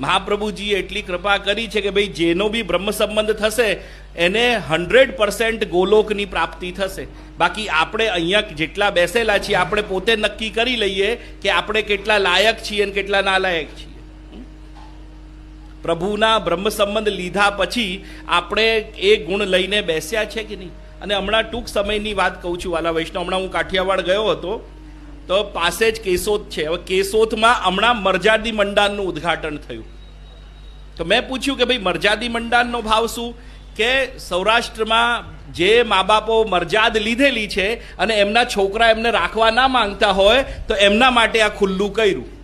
મહાપ્રભુજીએ એટલી કૃપા કરી છે કે ભાઈ જેનો બી બ્રહ્મ સંબંધ થશે, એને હંડ્રેડ પર્સન્ટ ગોલોકની પ્રાપ્તિ થશે. બાકી આપણે અહીંયા જેટલા બેસેલા છીએ, આપણે પોતે નક્કી કરી લઈએ કે આપણે કેટલા લાયક છીએ અને કેટલા નાલાયક છીએ. પ્રભુના બ્રહ્મ સંબંધ લીધા પછી આપણે એ ગુણ લઈને બેસ્યા છે કે નહીં? અને હમણાં ટૂંક સમયની વાત કહું છું, વાલા વૈષ્ણવ, હમણાં હું કાઠિયાવાડ ગયો હતો, તો પાસે જ કેશોદ છે. હવે કેશોદમાં હમણાં મરજાદી મંડાનનું ઉદ્ઘાટન થયું. તો મેં પૂછ્યું કે ભાઈ, મરજાદી મંડાનનો ભાવ શું? કે સૌરાષ્ટ્રમાં જે મા બાપો મરજાદ લીધેલી છે અને એમના છોકરા એમને રાખવા ના માંગતા હોય, તો એમના માટે આ ખુલ્લું કર્યું.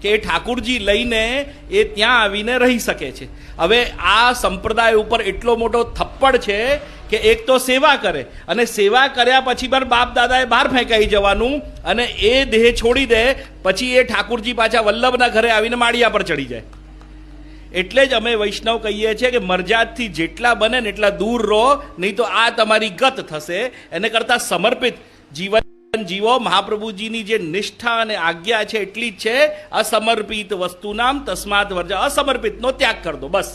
કે ઠાકુરજી લઈને એ ત્યાં આવીને રહી શકે છે. હવે આ સંપ્રદાય ઉપર એટલો મોટો થપ્પડ છે કે એક તો સેવા કરે. અને સેવા કર્યા પછી પણ બાપ દાદાએ બહાર ફેંકાઈ જવાનું અને એ દેહ છોડી દે, પછી એ ઠાકુરજી પાછા વલ્લભના ઘરે આવીને માળિયા પર ચડી જાય. એટલે જ અમે વૈષ્ણવ કહીએ છીએ કે મરજાદથી જેટલા બને ને એટલા દૂર રહો, નહીં તો આ તમારી ગત થશે. એને કરતાં સમર્પિત જીવન જીવો, મહાપ્રભુજીની જે નિષ્ઠા અને આજ્ઞા છે એટલી જ છે, અસમર્પિત વસ્તુ નામ, તસ્માત વર્જ અસમર્પિતનો ત્યાગ કર દો, બસ.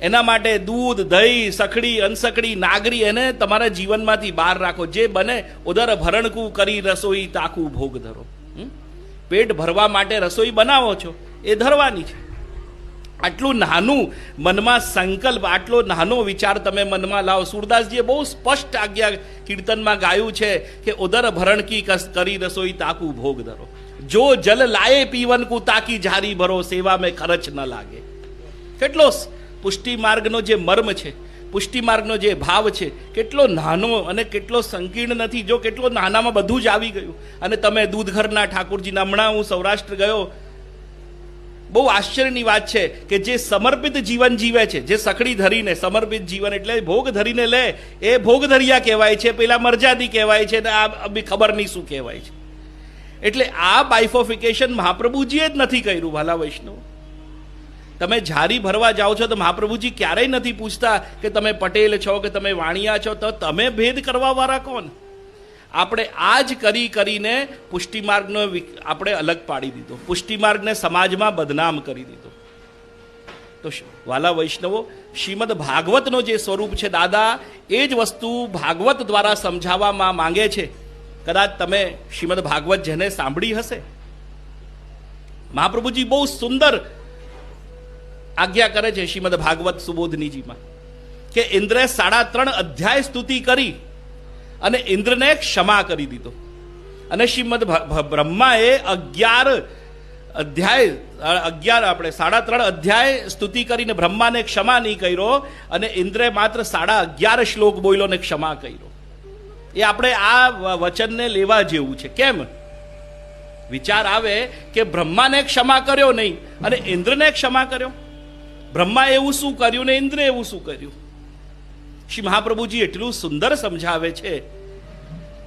એના માટે દૂધ, દહીં, સખડી, અનસખડી, નાગરી એને તમારા જીવનમાંથી બહાર રાખો. જે બને ઉદર ભરણકું કરી રસોઈ તાકું ભોગ ધરો? પેટ ભરવા માટે રસોઈ બનાવો છો. એ ધરવાની છે. આટલું નાનું મનમાં સંકલ્પ, આટલો નાનો વિચાર તમે મનમાં લાવો. સુરદાસજીએ બહુ સ્પષ્ટ આજ્ઞા કીર્તનમાં ગાયું છે કે ઉદર ભરણકી કરી રસોઈ તાકું ભોગ ધરો. જો જલ લાયે પીવન કુ તાકી જારી ભરો, સેવા મેં ખર્ચ ન લાગે. કેટલો પુષ્ટિ માર્ગનો જે મર્મ છે પુષ્ટિ માર્ગનો જે ભાવ છે, કેટલો નાનો અને કેટલો સંકીર્ણ નથી, જો કેટલો નાનામાં બધું જ આવી ગયું. અને તમે દૂધઘરના ઠાકુરજીના હમણાં હું સૌરાષ્ટ્ર ગયો, બહુ આશ્ચર્યની વાત છે કે જે સમર્પિત જીવન જીવે છે, જે સખડી ધરીને, સમર્પિત જીવન એટલે ભોગ ધરીને લે, એ ભોગ ધરિયા કહેવાય છે, પેલા મરજાદી કહેવાય છે, ને આ બી ખબર નહીં શું કહેવાય છે. એટલે આ બાઇફોફિકેશન મહાપ્રભુજીએ જ નથી કર્યું, ભાલા વૈષ્ણવ. તમે ઝારી ભરવા જાઓ છો તો મહાપ્રભુજી ક્યારેય નથી પૂછતા કે તમે પટેલ છો કે તમે વાણિયા છો, તો તમે ભેદ કરવાવાળા કોણ? આપણે આ જ કરી કરીને પુષ્ટિમાર્ગનો આપણે અલગ પાડી દીધો. પુષ્ટિમાર્ગને સમાજમાં બદનામ કરી દીધો. તો વાલા વૈષ્ણવો, શ્રીમદ ભાગવતનો જે સ્વરૂપ છે દાદા, એ જ વસ્તુ ભાગવત દ્વારા સમજાવવામાં માંગે છે. કદાચ તમે શ્રીમદ ભાગવત જેને સાંભળી હશે. મહાપ્રભુજી બહુ સુંદર આજ્ઞા કરે છે શ્રીમદ ભાગવત સુબોધનીજીમાં કે ઇન્દ્રે સાડા ત્રણ અધ્યાય સ્તુતિ કરી અને ઇન્દ્રને ક્ષમા કરી દીધો. અને શ્રીમદ બ્રહ્માએ અગિયાર અધ્યાય અગિયાર આપણે સાડા ત્રણ અધ્યાય સ્તુતિ કરીને બ્રહ્માને ક્ષમા નહીં કર્યો અને ઇન્દ્રે માત્ર સાડા અગિયાર શ્લોક બોલ્યો ને ક્ષમા કર્યો. એ આપણે આ વચનને લેવા જેવું છે. કેમ? વિચાર આવે કે બ્રહ્માને ક્ષમા કર્યો નહીં અને ઇન્દ્રને ક્ષમા કર્યો. બ્રહ્મા એવું શું કર્યું ને ઇન્દ્રે એવું શું કર્યું? શ્રી મહાપ્રભુજી એટલું સુંદર સમજાવે છે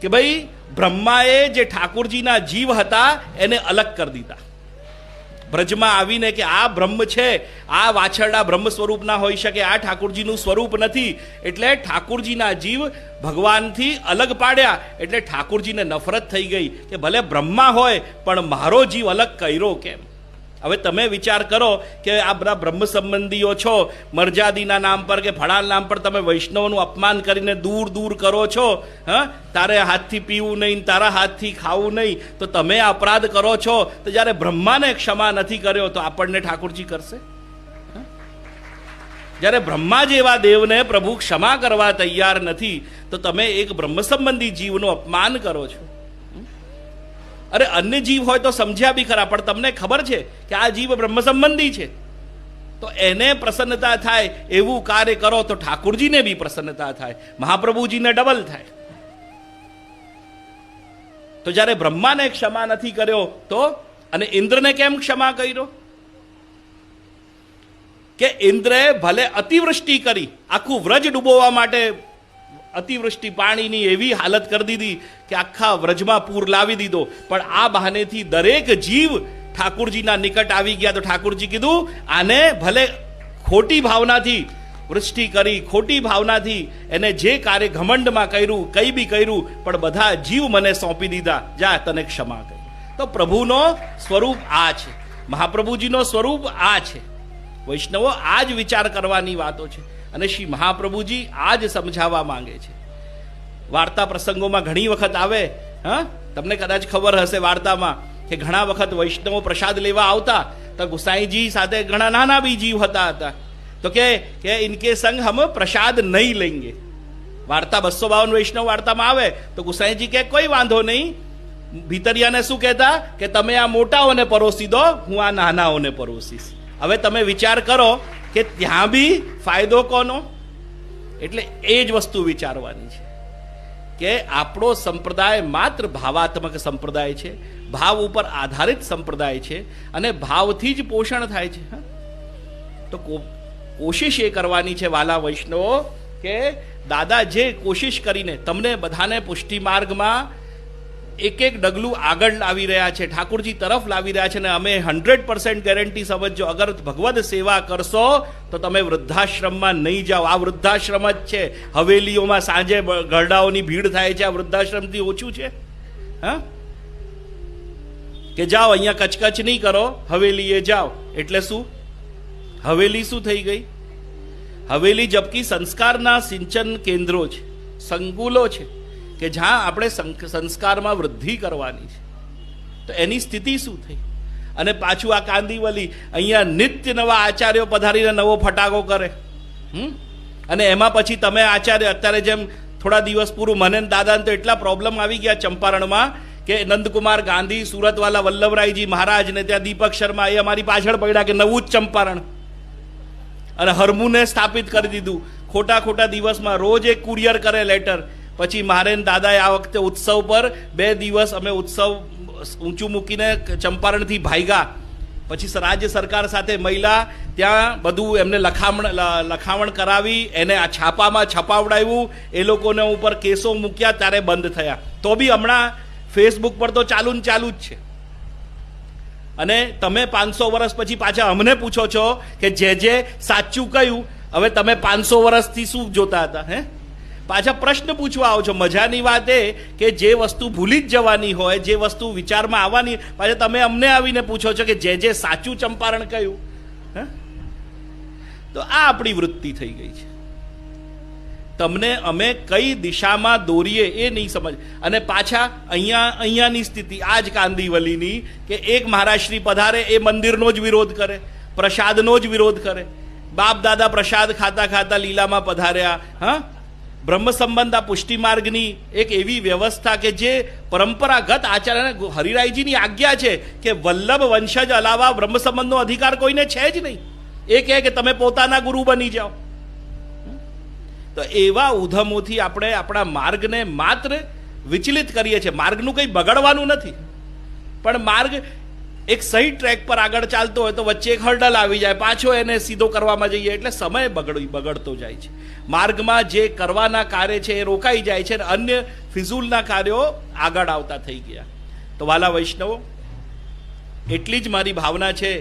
કે ભાઈ બ્રહ્માએ જે ઠાકોરજીના જીવ હતા એને અલગ કરી દીધા. બ્રજમાં આવીને કે આ બ્રહ્મ છે, આ વાછરડા બ્રહ્મ સ્વરૂપના હોઈ શકે, આ ઠાકોરજીનું સ્વરૂપ નથી, એટલે ઠાકોરજીના જીવ ભગવાનથી અલગ પાડ્યા, એટલે ઠાકોરજીને નફરત થઈ ગઈ કે ભલે બ્રહ્મા હોય, પણ મારો જીવ અલગ કર્યો કેમ? હવે તમે વિચાર કરો કે આ બધા બ્રહ્મ સંબંધીઓ છો, મરજાદીના નામ પર કે ફળાલ નામ પર તમે વૈષ્ણવનું અપમાન કરીને દૂર દૂર કરો છો, હા? તારે હાથથી પીવું નહીં, તારા હાથથી ખાવું નહીં, તો તમે અપરાધ કરો છો. તો જ્યારે બ્રહ્માને ક્ષમા નથી કર્યો, તો આપણને ઠાકોરજી કરશે? જ્યારે બ્રહ્મા જેવા દેવને પ્રભુ ક્ષમા કરવા તૈયાર નથી, તો તમે એક બ્રહ્મ સંબંધી જીવનું અપમાન કરો છો. અરે અન્ય જીવ હોય તો સમજ્યા બી ખરા, પણ તમને ખબર છે કે આ જીવ બ્રહ્મ સંબંધી છે. તો એને પ્રસન્નતા થાય, એવું કાર્ય કરો તો ઠાકુરજીને બી પ્રસન્નતા થાય, મહાપ્રભુજીને ડબલ થાય. તો જ્યારે બ્રહ્માને ક્ષમા નથી કર્યો તો, અને ઇન્દ્રને કેમ ક્ષમા કર્યો? કે ઇન્દ્રે ભલે અતિવૃષ્ટિ કરી, આખું વ્રજ ડૂબોવા માટે અતિવૃષ્ટિ પાણીની એવી હાલત કરી દીધી કે આખા વ્રજમાં પૂર લાવી દીધો. પણ આ બહાનેથી દરેક જીવ ઠાકુરજીના નિકટ આવી ગયા. તો ઠાકુરજી કીધું, આને ભલે ખોટી ભાવનાથી વૃષ્ટિ કરી, ખોટી ભાવનાથી એને જે કાર્ય ઘમંડમાં કર્યું, કઈ બી કર્યું, પણ બધા જીવ મને સોંપી દીધા. જા, તને ક્ષમા કરી. તો પ્રભુનો સ્વરૂપ આ છે. મહાપ્રભુજીનો સ્વરૂપ આ છે. વૈષ્ણવો આ જ વિચાર કરવાની વાતો છે. અને શ્રી મહાપ્રભુજી આ જ સમજાવવા માંગે છે. વાર્તા પ્રસંગોમાં ઘણી વખત આવે, હા, તમને કદાચ ખબર હશે વાર્તામાં કે ઘણા વખત વૈષ્ણવો પ્રસાદ લેવા આવતા તો ગુસાઈજી સાથે ઘણા નાના બી જીવ હતા હતા. તો કે કે ઇનકે સંગ હમ પ્રસાદ નહીં લેંગે. વાર્તા બસો બાવન વૈષ્ણવ વાર્તામાં આવે, તો ગુસાઈજી કે, કોઈ વાંધો નહીં ભીતરિયાને શું કહેતા? કે તમે આ મોટાઓને પરોસી દો, હું આ નાનાઓને પરોસીશ. હવે તમે વિચાર કરો કે ત્યાં બી ફાયદો કોનો? એટલે એ જ વસ્તુ વિચારવાની છે. કે આપણો સંપ્રદાય માત્ર ભાવાત્મક સંપ્રદાય છે, ભાવ ઉપર આધારિત સંપ્રદાય છે અને ભાવથી જ પોષણ થાય છે? તો કોશિશ એ કરવાની છે વાલા વૈષ્ણવો કે દાદા જે કોશિશ કરીને તમને બધાને પુષ્ટિ માર્ગમાં એક એક ડગલું આગળ લાવી રહ્યા છે, ઠાકોરજી તરફ લાવી રહ્યા છે અને અમે હંડ્રેડ પર્સન્ટ ગેરંટી સમજજો. અગર ભગવદ સેવા કરશો, તો તમે વૃદ્ધાશ્રમમાં નહીં જાઓ. આ વૃદ્ધાશ્રમ જ છે. હવેલીઓમાં સાંજે ઘરડાઓની ભીડ થાય છે. આ વૃદ્ધાશ્રમથી ઓછું છે? હા? કે જાઓ, અહીંયા કચકચ નહીં કરો. હવેલીએ જાઓ. એટલે શું? હવેલી શું થઈ ગઈ? હવેલી જબકી સંસ્કારના સિંચન કેન્દ્રો છે. સંકુલો છે. કે જ્યાં આપણે સંસ્કારમાં વૃદ્ધિ કરવાની છે. તો એની સ્થિતિ શું થઈ? અને પાછું આ કાંદીવલી અહીંયા નિત્ય નવા આચાર્યો પધારીને નવો ફટાકો કરે. હમ? અને એમાં પછી તમે આચાર્ય, અત્યારે જેમ થોડા દિવસ પૂરું મને દાદાને તો એટલા પ્રોબ્લેમ આવી ગયા ચંપારણમાં કે નંદકુમાર ગાંધી, સુરતવાલા વલ્લભરાયજી મહારાજ ને ત્યાં દીપક શર્મા એ અમારી પાછળ પડ્યા કે નવું જ ચંપારણ. અને હરમુને સ્થાપિત કરી દીધું. ખોટા ખોટા દિવસમાં રોજ એક કુરિયર કરે લેટર. પછી મારે દાદાએ આ વખતે ઉત્સવ પર બે દિવસ અમે ઉત્સવ ઊંચું મૂકીને ચંપારણથી ભાઈગા. પછી રાજ્ય સરકાર સાથે મહિલા ત્યાં બધું એમને લખામણ લખાવણ કરાવી, એને આ છાપામાં છપાવડાવ્યું. એ લોકોને ઉપર કેસો મૂક્યા, ત્યારે બંધ થયા. તો બી હમણાં ફેસબુક પર તો ચાલુ ને ચાલુ જ છે. અને તમે પાંચસો વર્ષ પછી પાછા અમને પૂછો છો કે જે જે સાચું કહ્યું, હવે તમે પાંચસો વર્ષથી શું જોતા હતા, હે? પાછા પ્રશ્ન પૂછવા આવો છો. મજાની વાત એ કે જે વસ્તુ ભૂલી જ જવાની હોય, જે વસ્તુ વિચારમાં આવવાની, પાછા તમે અમને આવીને પૂછો છો કે જે જે સાચું ચંપારણ કયું? હે? તો આ આપણી વૃત્તિ થઈ ગઈ છે. તમને અમે કઈ દિશામાં દોરીએ એ નહીં સમજ. અને પાછા અહીંયા, અહીંયાની સ્થિતિ આ જ કાંદીવલીની, કે એક મહારાજશ્રી પધારે, એ મંદિરનો જ વિરોધ કરે, પ્રસાદનો જ વિરોધ કરે. બાપ દાદા પ્રસાદ ખાતા ખાતા લીલામાં પધાર્યા, હા? બ્રહ્મ સંબંધ આ પુષ્ટિ માર્ગની એક એવી વ્યવસ્થા કે જે પરંપરાગત આચાર્ય હરિરાયજીની આજ્ઞા છે કે વલ્લભ વંશજ અલાવા બ્રહ્મ સંબંધનો અધિકાર કોઈને છે જ નહીં. એ કહે કે તમે પોતાના ગુરુ બની જાઓ. તો એવા ઉધમોથી આપણે આપણા માર્ગને માત્ર વિચલિત કરીએ છીએ. માર્ગનું કંઈ બગડવાનું નથી. પણ માર્ગ એક સહી ટ્રેક પર આગળ ચાલતો હોય તો વચ્ચે એક હર્ડલ આવી જાય. પાછો એને સીધો કરવામાં જઈએ એટલે સમય બગડી બગડતો જાય છે. માર્ગમાં જે કરવાના કાર્ય છે એ રોકાઈ જાય છે અને અન્ય ફિઝુલના કાર્યો આગળ આવતા થઈ ગયા. તો વાલા વૈષ્ણવો, એટલી જ મારી ભાવના છે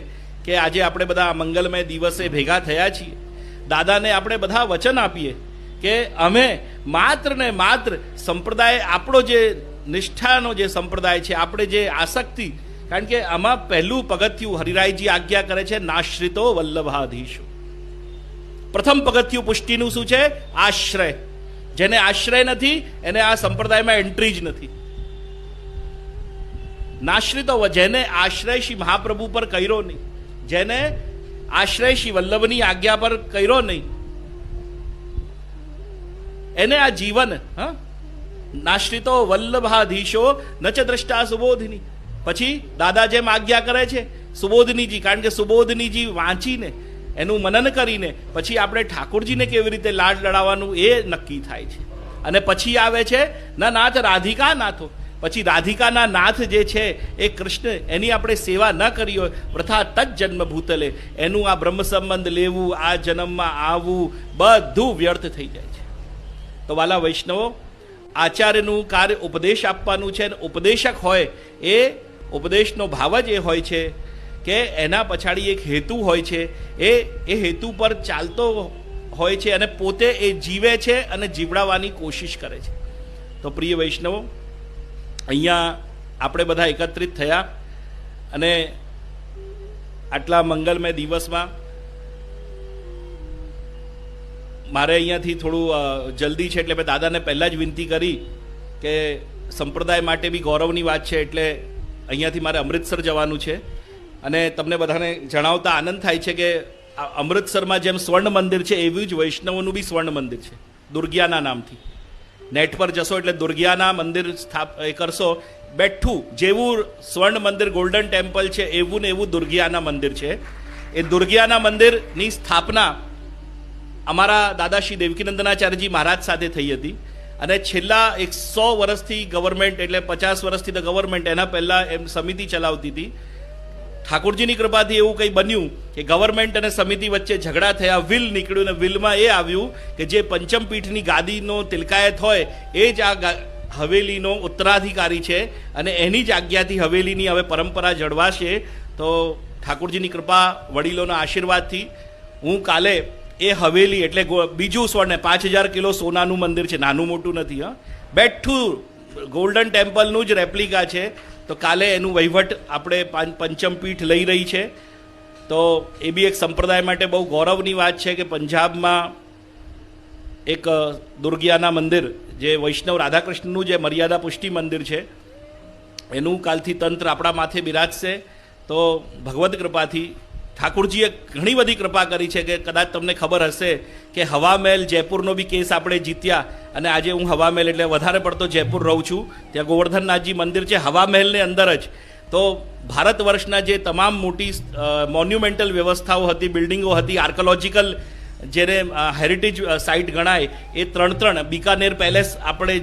કે આજે આપણે બધા મંગલમય દિવસે ભેગા થયા છીએ. દાદાને આપણે બધા વચન આપીએ કે અમે માત્ર ને માત્ર સંપ્રદાય આપણો જે નિષ્ઠાનો જે સંપ્રદાય છે, આપણે જે આસક્તિ કારણ કે આમાં પહેલું પગથિયું હરિરાયજી આજ્ઞા કરે છે, નાશ્રિતો વલ્લભાધીશો. પ્રથમ પગથિયું પુષ્ટિનું શું છે? આશ્રય. જેને આશ્રય નથી, એને આ સંપ્રદાયમાં એન્ટ્રી જ નથી. નાશ્રિતો જેને આશ્રય શ્રી મહાપ્રભુ પર કર્યો નહીં, જેને આશ્રય શ્રી વલ્લભની આજ્ઞા પર કર્યો નહીં, એને આ જીવન, હા? નાશ્રિતો વલ્લભાધીશો, ન ચ દ્રષ્ટા સુબોધની. પછી દાદા જેમ આજ્ઞા કરે છે, સુબોધનીજી, કારણ કે સુબોધનીજી વાંચીને, એનું મનન કરીને પછી આપણે ઠાકોરજીને કેવી રીતે લાડ લડાવવાનું એ નક્કી થાય છે. અને પછી આવે છે, ના નાથ રાધિકા નાથો પછી રાધિકાના નાથ જે છે, એ કૃષ્ણ, એની આપણે સેવા ન કરી હોય, પ્રથા તજ જન્મ ભૂતલે એનું આ બ્રહ્મ સંબંધ લેવું, આ જન્મમાં આવવું, બધું વ્યર્થ થઈ જાય છે. તો વાલા વૈષ્ણવો, આચાર્યનું કાર્ય ઉપદેશ આપવાનું છે અને ઉપદેશક હોય એ ઉપદેશનો ભાવ જ એ હોય છે કે એના પછાડી એક હેતુ હોય છે. એ એ હેતુ પર ચાલતો હોય છે અને પોતે એ જીવે છે અને જીવડાવવાની કોશિશ કરે છે. તો પ્રિય વૈષ્ણવો, અહીંયા આપણે બધા એકત્રિત થયા અને આટલા મંગલમય દિવસમાં મારે અહીંયાથી થોડું જલ્દી છે એટલે મેં દાદાને પહેલાં જ વિનંતી કરી કે સંપ્રદાય માટે બી ગૌરવની વાત છે એટલે અહીંયાથી મારે અમૃતસર જવાનું છે. અને તમને બધાને જણાવતા આનંદ થાય છે કે અમૃતસરમાં જેમ સ્વર્ણ મંદિર છે, એવું જ વૈષ્ણવોનું બી સ્વર્ણ મંદિર છે, દુર્ગિયાના નામથી. નેટ પર જશો એટલે દુર્ગિયાના મંદિર સ્થાપ, એ કરશો. બેઠું જેવું સ્વર્ણ મંદિર, ગોલ્ડન ટેમ્પલ છે, એવું ને એવું દુર્ગિયાના મંદિર છે. એ દુર્ગિયાના મંદિરની સ્થાપના અમારા દાદા શ્રી દેવકીનંદનાચાર્યજી મહારાજ સાથે થઈ હતી. અને છેલ્લા એકસો વર્ષથી ગવર્મેન્ટ એટલે પચાસ વર્ષથી તો ગવર્મેન્ટ એના પહેલાં એમ સમિતિ ચલાવતી હતી. ઠાકોરજીની કૃપાથી એવું કંઈ બન્યું કે ગવર્મેન્ટ અને સમિતિ વચ્ચે ઝઘડા થયા વિલ નીકળ્યું અને વિલમાં એ આવ્યું કે જે પંચમપીઠની ગાદીનો તિલકાયત હોય, એ જ આ હવેલીનો ઉત્તરાધિકારી છે અને એની જ આજ્ઞાથી હવેલીની હવે પરંપરા જળવાશે. તો ઠાકોરજીની કૃપા વડીલોના આશીર્વાદથી હું કાલે એ હવેલી એટલે બીજું સ્વર્ણ, પાંચ હજાર કિલો સોનાનું મંદિર છે. નાનું મોટું નથી, હા. બેઠું ગોલ્ડન ટેમ્પલનું જ રેપ્લિકા છે. તો કાલે એનું વહીવટ આપણે પંચમ પંચમપીઠ લઈ રહી છે. તો એ બી એક સંપ્રદાય માટે બહુ ગૌરવની વાત છે કે પંજાબમાં એક દુર્ગિયાના મંદિર, જે વૈષ્ણવ રાધાકૃષ્ણનું જે મર્યાદા પુષ્ટિ મંદિર છે, એનું કાલથી તંત્ર આપણા માથે બિરાજશે. તો ભગવદ કૃપાથી ઠાકુરજીએ ઘણી બધી કૃપા કરી છે કે કદાચ તમને ખબર હશે કે હવામહેલ જયપુરનો બી કેસ આપણે જીત્યા અને આજે હું હવામહેલ એટલે વધારે પડતો જયપુર રહું છું. ત્યાં ગોવર્ધનનાથજી મંદિર છે હવામહેલની અંદર જ. તો ભારત વર્ષના જે તમામ મોટી મોન્યુમેન્ટલ વ્યવસ્થાઓ હતી બિલ્ડિંગો હતી આર્કોલોજીકલ જેને હેરિટેજ સાઇટ ગણાય, એ ત્રણ ત્રણ. બિકાનેર પેલેસ આપણે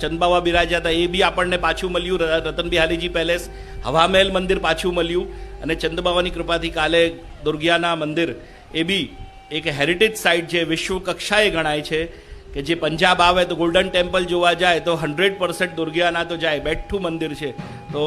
ચંદબાવા બિરાજ્યા હતા, એ બી આપણને પાછું મળ્યું. રતન બિહારીજી પેલેસ હવામહેલ મંદિર પાછું મળ્યું. અને ચંદબાવાની કૃપાથી કાલે દુર્ગિયાના મંદિર, એ બી એક હેરિટેજ સાઇટ જે વિશ્વ કક્ષાએ ગણાય છે, કે જે પંજાબ આવે તો ગોલ્ડન ટેમ્પલ જોવા જાય, તો હંડ્રેડ પર્સન્ટ દુર્ગિયાના તો જાય. બેઠું મંદિર છે. તો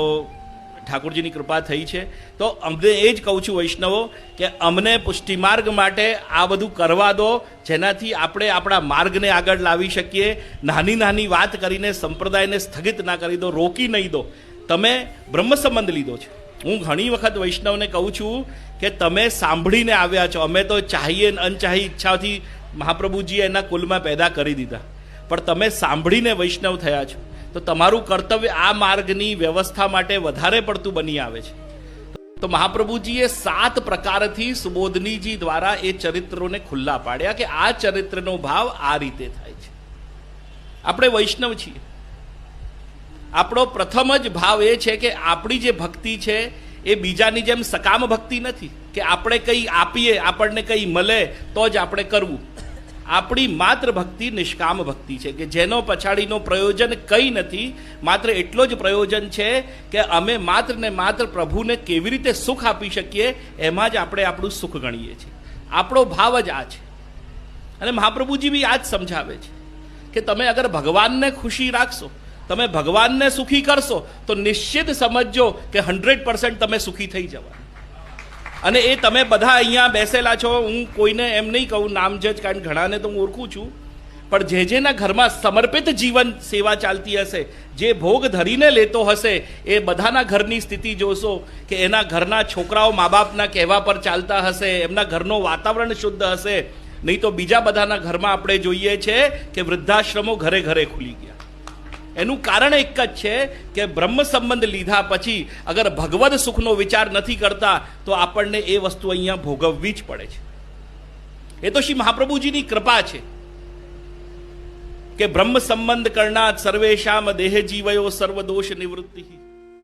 ઠાકોરજીની કૃપા થઈ છે. તો અમને એ જ કહું છું વૈષ્ણવો, કે અમને પુષ્ટિમાર્ગ માટે આ બધું કરવા દો, જેનાથી આપણે આપણા માર્ગને આગળ લાવી શકીએ. નાની નાની વાત કરીને સંપ્રદાયને સ્થગિત ના કરી દો, રોકી નહીં દો. તમે બ્રહ્મ સંબંધ લીધો છે. હું ઘણી વખત વૈષ્ણવને કહું છું કે તમે સાંભળીને આવ્યા છો. અમે તો ચાહીએ અનચાહી ઈચ્છાથી મહાપ્રભુજીએ એના કુલમાં પેદા કરી દીધા. પણ તમે સાંભળીને વૈષ્ણવ થયા છો. તો તમારું કર્તવ્ય આ માર્ગની વ્યવસ્થા માટે વધારે પડતું બની આવે છે. તો મહાપ્રભુજીએ સાત પ્રકારથી સુબોધનીજી દ્વારા એ ચરિત્રોને ખુલ્લા પાડ્યા કે આ ચરિત્રનો ભાવ આ રીતે થાય છે. આપણે વૈષ્ણવ છીએ. આપણો પ્રથમ જ ભાવ એ છે કે આપણી જે ભક્તિ છે એ બીજાની જેમ સકામ ભક્તિ નથી. કે આપણે કંઈ આપીએ, આપણને કંઈ મળે તો જ આપણે કરવું. આપણી માત્ર ભક્તિ નિષ્કામ ભક્તિ છે કે જેનો પછાડીનો પ્રયોજન કંઈ નથી, માત્ર એટલો જ પ્રયોજન છે કે અમે માત્ર ને માત્ર પ્રભુને કેવી રીતે સુખ આપી શકીએ, એમાં જ આપણે આપણું સુખ ગણીએ છીએ. આપણો ભાવ જ આ છે. અને મહાપ્રભુજી બી આ જ સમજાવે છે કે તમે અગર ભગવાનને ખુશી રાખશો, તમે ભગવાનને સુખી કરશો, તો નિશ્ચિત સમજજો કે હંડ્રેડ પર્સન્ટ તમે સુખી થઈ જવા અને એ તમે બધા અહીંયા બેસેલા છો, હું કોઈને એમ નહીં કહું, નામ જજ કારણ ઘણાને તો હું ઓળખું છું. પણ જે જેના ઘરમાં સમર્પિત જીવન સેવા ચાલતી હશે, જે ભોગ ધરીને લેતો હશે, એ બધાના ઘરની સ્થિતિ જોશો કે એના ઘરના છોકરાઓ મા બાપના કહેવા પર ચાલતા હશે, એમના ઘરનો વાતાવરણ શુદ્ધ હશે. નહીં તો બીજા બધાના ઘરમાં આપણે જોઈએ છે કે વૃદ્ધાશ્રમો ઘરે ઘરે ખુલી ગયા. એનું કારણ એક જ છે કે બ્રહ્મ સંબંધ લીધા પછી અગર ભગવદ સુખનો વિચાર નથી કરતા, તો આપણને એ વસ્તુ અહીંયા ભોગવવી જ પડે છે. એ તો શ્રી મહાપ્રભુજીની કૃપા છે કે બ્રહ્મ સંબંધ કરનાર સર્વેશામ દેહ જીવયો સર્વદોષ નિવૃત્તિ.